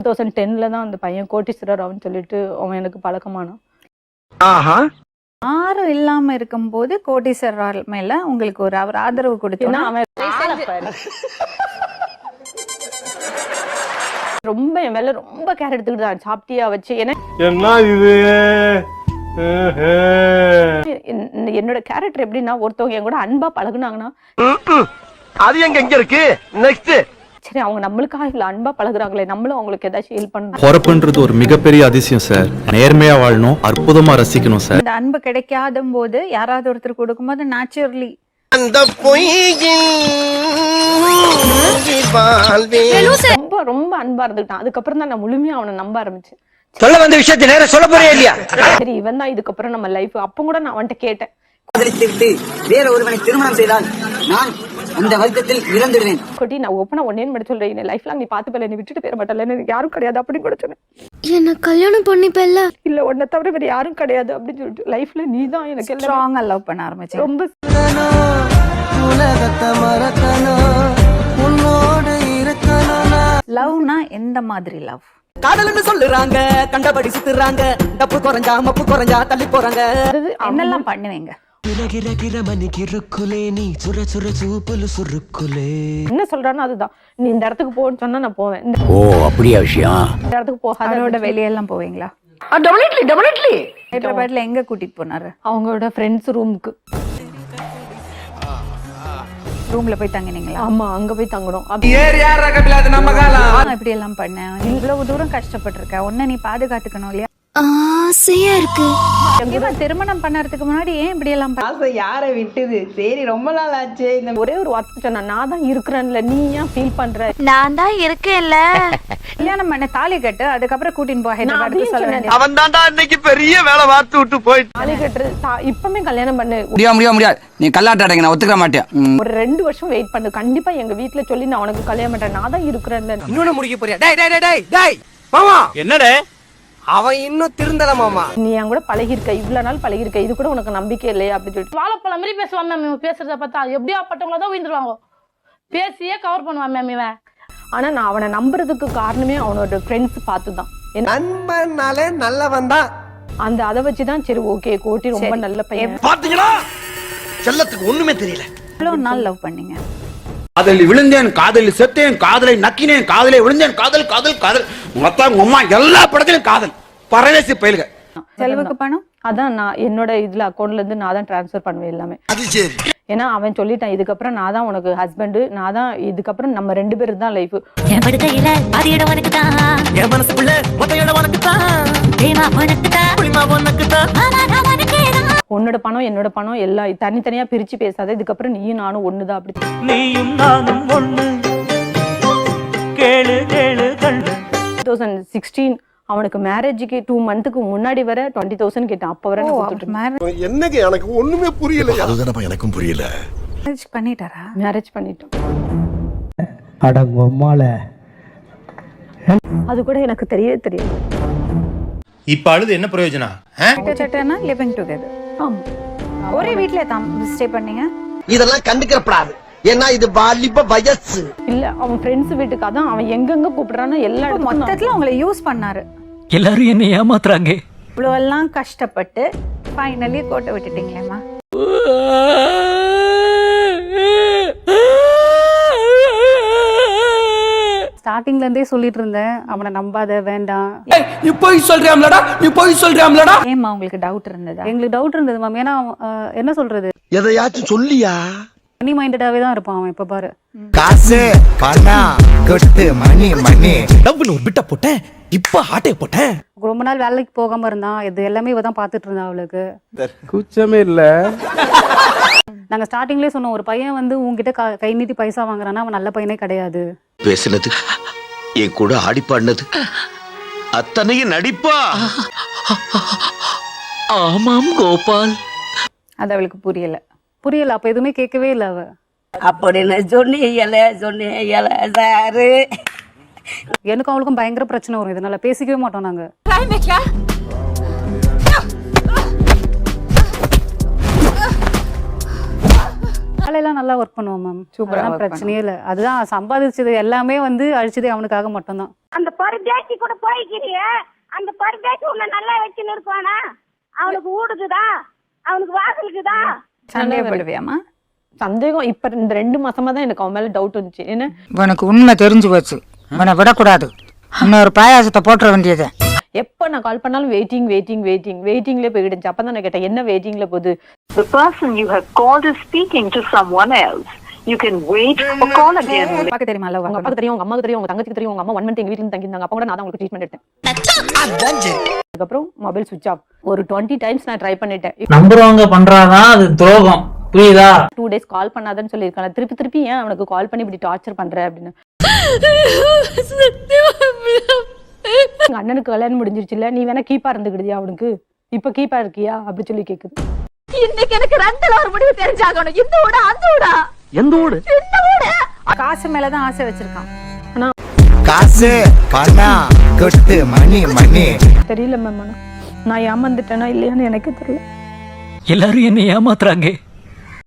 Thousand டென்ல தான் அந்த பையன் கோட்டீஸ்வரர் அவன் சொல்லிட்டு அவன் எனக்கு பழக்கமானான். ஆஹா. யாரும் இல்லாம இருக்கும்போது கோட்டீஸ்வரர் மேல உங்களுக்கு ஒரு அவர் ஆதரவு கொடுத்தோன்னா அவன் ரொம்ப என் மேல ரொம்ப கேர் எடுத்துக்கிட்டு தான் சாப்பிட்டியா வச்சு ஏன்னா என்ன இது? என்- என்னோட கேரக்டர் எப்படின்னா ஒருத்தவங்க என் கூட அன்பா பழகுனாங்கன்னா அது எங்க எங்க இருக்கு? நெக்ஸ்ட் சரி அவங்க நம்மளுக்காக இல்ல அன்பா பழகுறாங்களே நம்மளும் அவங்களுக்கு ஏதாச்சும் ஹெல்ப் பண்ணணும். பொறப்புன்றது ஒரு மிகப்பெரிய அதிசயம் சார் நேர்மையா வாழணும் அற்புதமா ரசிக்கணும் சார் இந்த அன்பு கிடைக்காத போது யாராவது ஒருத்தர் கொடுக்கும்போது நேச்சுரலி அந்த ரொம்ப ரொம்ப அன்பா இருந்துட்டான் அதுக்கப்புறம் தான் நான் முழுமையா அவனை நம்ப ஆரம்பிச்சேன். சொல்ல வந்த விஷயத்தை நேர சொல்ல போறியா இல்லையா? சரி இவன் தான் இதுக்கப்புறம் நம்ம லைஃப் அப்ப கூட நான் அவன்கிட்ட கேட்டேன். காதலித்து விட்டு வேற ஒருவனை திருமணம் செய்தால் நான் அந்த வருத்தத்தில் இறந்துடுவேன். கொட்டி நான் ஓப்பனா ஒன்னே மட்டும் சொல்றேன். என் லைஃப் லாங் நீ பாத்து போல நீ விட்டுட்டு போயிட மாட்டல எனக்கு யாரும் கிடையாது அப்படின்னு கூட சொன்னேன். என்ன கல்யாணம் பண்ணிப்பல்ல? இல்ல உன்னை தவிர வேற யாரும் கிடையாது அப்படின்னு சொல்லிட்டு லைஃப்ல நீ தான் எனக்கு எல்லாம் ஸ்ட்ராங்கா லவ் பண்ண ஆரம்பிச்சேன். ரொம்ப லவ்னா எந்த மாதிரி லவ் காதல்னு சொல்லுறாங்க கண்டபடி சுத்துறாங்க. தப்பு குறைஞ்சா மப்பு குறைஞ்சா தள்ளி போறாங்க. என்னெல்லாம் பண்ணுவீங்க? என்ன சொல்றானோ அதுதான். நீ இந்த இடத்துக்கு போன்னு சொன்னா நான் போவேன். இந்த ஓ அப்படியா விஷயம்? இந்த இடத்துக்கு போகாத அதோட வெளியெல்லாம் போவீங்களா? டெபினெட்லி டெபினெட்லி ஹைதராபாத்ல எங்க கூட்டிட்டு போனாரு? அவங்களோட ஃப்ரெண்ட்ஸ் ரூமுக்கு ரூம்ல போய் தங்கினீங்களா? ஆமா அங்க போய் தங்கணும். இப்படி எல்லாம் பண்ணேன். இவ்வளவு தூரம் கஷ்டப்பட்டிருக்க. உன்னை நீ பாதுகாத்துக்கணும் இல்லையா? ஆசையா இருக்கு. திருமணம் பண்ணறதுக்கு முன்னாடி ஏன் இப்படி எல்லாம்? ஆசை யாரை விட்டுது? சரி ரொம்ப நாள் ஆச்சு இந்த ஒரே ஒரு வார்த்தை சொன்னா நான் தான் இருக்கிறேன்ல நீ ஏன் ஃபீல் பண்ற? நான் தான் இருக்கேன்ல. கல்யாணம் பண்ண தாலி கட்டு அதுக்கப்புறம் கூட்டின்னு போ நான் ஹைதராபாத்துக்கு சொல்ல அவன் தான்டா இன்னைக்கு பெரிய வேலை பார்த்து விட்டு போயிட்டு. தாலி கட்டுறது தா- இப்பவுமே கல்யாணம் பண்ணு. முடியாது முடியாது முடியாது நீ கல்லாட்ட அடைங்க நான் ஒத்துக்க மாட்டேன். ஒரு ரெண்டு வருஷம் வெயிட் பண்ணு. கண்டிப்பா எங்க வீட்ல சொல்லி நான் உனக்கு கல்யாணம் பண்றேன். நான் தான் இருக்கிறேன்ல. இன்னொன்னு முடிக்க போறியா? டேய் டேய் டேய், டேய் டேய் மாமா என்னடே? அவன் இன்னும் திருந்தல மாமா. நீ என் கூட பழகிருக்க இவ்வளவு நாள் பழகிருக்க இது கூட உனக்கு நம்பிக்கை இல்லையா அப்படின்னு சொல்லிட்டு. வாழைப்பழம் மாதிரி பேசுவான் மேம் இவன் பேசுறத பார்த்தா எப்படியா பட்டவங்கள தான் உயிர்ந்துருவாங்க. பேசியே கவர் பண்ணுவான் மேம் இவன். ஆனா நான் அவனை நம்புறதுக்கு காரணமே அவனோட ஃப்ரெண்ட்ஸ் பார்த்து தான் நண்பனாலே நல்லவன் தான். அந்த அதை வச்சுதான் சரி ஓகே கோட்டி ரொம்ப. நல்ல பையன். பாத்தீங்களா? செல்லத்துக்கு ஒண்ணுமே தெரியல. எவ்வளவு நாள் லவ் பண்ணீங்க. காதலில் விழுந்தேன் காதலில் செத்தேன் காதலை நக்கினேன் காதலை விழுந்தேன் காதல் காதல் காதல். மொத்தம் உங்க அம்மா எல்லா படத்திலும் காதல். பரதேசி பயிலுக. செலவுக்கு பணம்? அதான் நான் என்னோட இதுல அக்கௌண்ட்ல இருந்து நான் தான் ட்ரான்ஸ்ஃபர் பண்ணுவேன் எல்லாமே. அது சரி. ஏன்னா அவன் சொல்லிட்டான் இதுக்கப்புறம் நான் தான் உனக்கு ஹஸ்பண்டு நான் தான் இதுக்கப்புறம் நம்ம ரெண்டு பேரும் தான் லைஃப் என் படுக்கையில பாதி இடம் உனக்கு தான் என் மனசுக்குள்ள மொத்த இடம் உனக்கு தான் பிரேமா உனக்கு தான் நான் உனக்கே தான் உன்னோட பணம் என்னோட பணம் எல்லாம் தனித்தனியா பிரிச்சு பேசாத இதுக்கப்புறம் நீயும் நானும் ஒண்ணுதான் அப்படி. நீயும் நானும் ஒண்ணு. கேளு கேளு கண்ணு டூ தௌசண்ட் சிக்ஸ்டீன் அவனுக்கு மேரேஜுக்கு டூ மந்த்துக்கு முன்னாடி வர டுவெண்ட்டி தௌசண்ட் கேட்டான் அப்ப வர. மேரேஜ் என்னங்க எனக்கு ஒண்ணுமே புரியல அதுதானப்பா எனக்கும் புரியல. பண்ணிட்டாரா? மேரேஜ் பண்ணிட்டோம். அடங்கொம்மால அது கூட எனக்கு தெரியவே தெரியாது. இப்ப அழுது என்ன பிரயோஜனம் கிட்டத்தட்டனா லிவிங் டுகெதர் ஆமா. ஒரே வீட்ல தான் ஸ்டே பண்ணீங்க? இதெல்லாம் கண்டுக்கிறப்படாது. ஏன்னா இது வாலிப வயசு. இல்ல அவன் ஃப்ரெண்ட்ஸ் வீட்டுக்கு அதான் அவன் எங்கெங்க கூப்பிடுறானோ எல்லா மொத்தத்துல உங்களை யூஸ் பண்ணாரு. எல்லாரும் என்ன ஏமாத்துறாங்க. இவ்வளவு எல்லாம் கஷ்டப்பட்டு ஃபைனலி கோட்டை விட்டுட்டீங்களேம்மா ஸ்டார்டிங்ல இருந்தே சொல்லிட்டு இருந்தேன் அவனை நம்பாத வேண்டாம். நீ போய் சொல்றியாம்லடா? நீ போய் சொல்றியாம்லடா? ஏம்மா உங்களுக்கு டவுட் இருந்ததா? எங்களுக்கு டவுட் இருந்தது மேம் ஏன்னா அஹ், என்ன சொல்றது? எதையாச்சும் சொல்லியா? மணி மைண்டடாவே தான் இருப்பான் அவன் இப்ப பாரு. காசு பணம் கொட்டு மணி மணி. டப்புன்னு ஒரு பிட்ட போட்டேன் இப்ப ஆட்டைய போட்டேன். ரொம்ப நாள் வேலைக்கு போகாம இருந்தான். இது எல்லாமே இவ தான் பாத்துட்டு இருந்தா அவளுக்கு. குச்சமே இல்ல. நாங்க ஸ்டார்டிங்லேயே சொன்னோம் ஒரு பையன் வந்து உங்ககிட்ட க- கை நீட்டி பைசா வாங்குறான்னா அவன் நல்ல பையனே கிடையாது. பேசினது என் கூட ஆடி பாடினது. அத்தனையும் நடிப்பா. ஆமாம் கோபால். அது அவளுக்கு புரியல. புரியல அப்ப எதுவுமே கேட்கவே இல்ல அவ. அப்படின்னு சொன்னீங்கல சொன்னீங்கல சாரு. எனக்கும் அவளுக்கும் பயங்கர பிரச்சனை வரும். இதனால பேசிக்கவே மாட்டோம் நாங்க. வேலையெல்லாம் நல்லா ஒர்க் பண்ணுவான் மேம் work பிரச்சனையே இல்லை. அதுதான் சம்பாதிச்சது எல்லாமே வந்து அழிச்சது அவனுக்காக மட்டும்தான். அந்த பருதேசி கூட போய்க்கிறிய. அந்த பருதேசி உன்னை நல்லா வச்சுன்னு இருப்பானா அவனுக்கு ஊடுக்குதா அவனுக்கு வாசலுக்குதா? சந்தேகப்படுவியாமா சந்தேகம் இப்ப இந்த ரெண்டு மாசமா தான் எனக்கு அவன் மேல டவுட் வந்துச்சு. என்ன? உனக்கு உண்மை தெரிஞ்சு போச்சு. உன்னை விடக்கூடாது. இன்னொரு பாயாசத்தை போட்டுற வேண்டியது. எப்ப நான் கால் பண்ணாலும் வெயிட்டிங் வெயிட்டிங் வெயிட்டிங் வெயிட்டிங்ல போயிடுச்சு அப்பதான் நான் கேட்டேன் என்ன வெயிட்டிங்ல போகுது? The person you have called is speaking to someone else. You can wait or call again. பார்க்க தெரியுமா? உங்க அப்பாக்கு தெரியும் உங்க அம்மாக்கு தெரியும் உங்க தங்கச்சிக்கு தெரியும் உங்க அம்மா ஒன் மந்த் எங்க வீட்டுல தங்கியிருந்தாங்க அப்ப கூட நான் தான் உங்களுக்கு ட்ரீட்மெண்ட் எடுத்தேன் அதுக்கப்புறம் மொபைல் சுவிச் ஆஃப் ஒரு டுவெண்ட்டி டைம்ஸ் நான் ட்ரை பண்ணிட்டேன். நம்புறவங்க பண்றாதான் அது துரோகம். புரியுதா? டூ டேஸ் கால் பண்ணாதன்னு சொல்லியிருக்காங்க. திருப்பி திருப்பி ஏன் அவனுக்கு கால் பண்ணி இப்படி டார்ச்சர் பண்ற அப்படின்னு. எங்க அண்ணனுக்கு கல்யாணம் முடிஞ்சிருச்சு இல்ல நீ வேணா கீப்பா இருந்துக்கிடுதியா அவனுக்கு? இப்ப கீப்பா இருக்கியா? அப்படி சொல்லி கேக்குது. இன்னைக்கு எனக்கு ரெண்டுல ஒரு முடிவு தெரிஞ்சாகணும். இந்த ஊட அந்த ஊடா. எந்த ஊடு காசு மேலதான் ஆசை வச்சிருக்கான். காசு பணம் கொட்டு மணி மணி. தெரியல மேம் நான் ஏமாந்துட்டேனா இல்லையான்னு எனக்கு தெரியல. எல்லாரும் என்ன ஏமாத்துறாங்க.